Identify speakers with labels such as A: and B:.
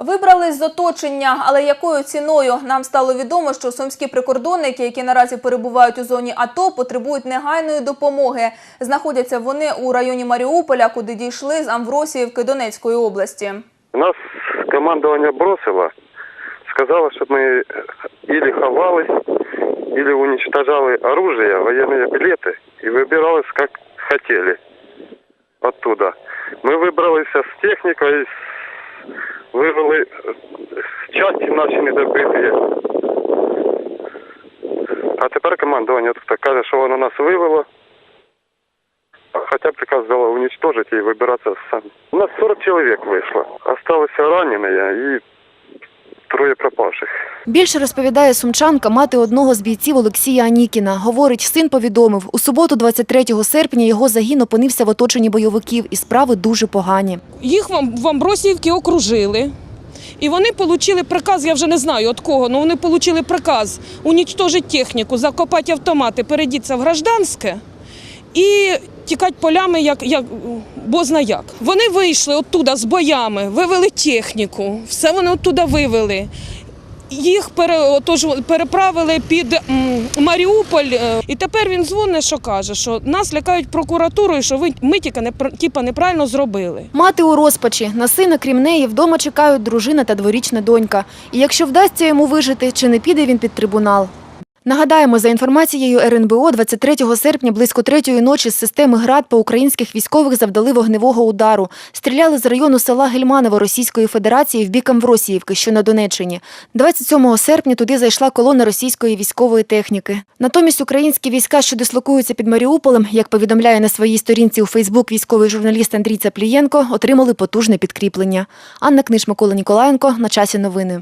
A: Вибрались з оточення, але якою ціною нам стало відомо, що сумські прикордонники, які наразі перебувають у зоні АТО, потребують негайної допомоги. Знаходяться вони у районі Маріуполя, куди дійшли з Амвросіївки Донецької області.
B: Нас командование бросило, сказало, чтобы мы или ховались, или уничтожали оружие, военные билеты, и выбиралось как хотели оттуда. Мы выбрались с техникой, с- вывели части наші недобиті. А тепер командування тут каже, що воно нас вивело. Хотя приказ дало уничтожить и выбираться сами. У нас 40 человек вышло. Осталось раненые и трое пропавших.
C: Більше розповідає сумчанка, мати одного з бійців Олексія Анікіна. Говорить, син повідомив, у суботу, 23 серпня, його загін опинився в оточенні бойовиків, і справи дуже погані.
D: Їх в Амбросіївці окружили. І вони отримали приказ, я вже не знаю від кого, але вони отримали приказ унічтожити техніку, закопати автомати, передіться в гражданське і тікати полями, як, як бозна як. Вони вийшли оттуда з боями, вивели техніку, все вони оттуда вивели. Їх переправили під Маріуполь, е, і тепер він дзвонить, що каже, що нас лякають прокуратурою, що ви ми тільки не тіпа, неправильно зробили.
C: Мати у розпачі. На сина, крім неї, вдома чекають дружина та дворічна донька. І якщо вдасться йому вижити, чи не піде він під трибунал. Нагадаємо, за інформацією РНБО, 23 серпня близько третьої ночі з системи ГРАД по українських військових завдали вогневого удару. Стріляли з району села Гельманово Російської Федерації в бік Амвросіївки, що на Донеччині. 27 серпня туди зайшла колона російської військової техніки. Натомість українські війська, що дислокуються під Маріуполем, як повідомляє на своїй сторінці у Фейсбук військовий журналіст Андрій Цаплієнко, отримали потужне підкріплення. Анна Книж, Микола Ніколаєнко. На часі новини.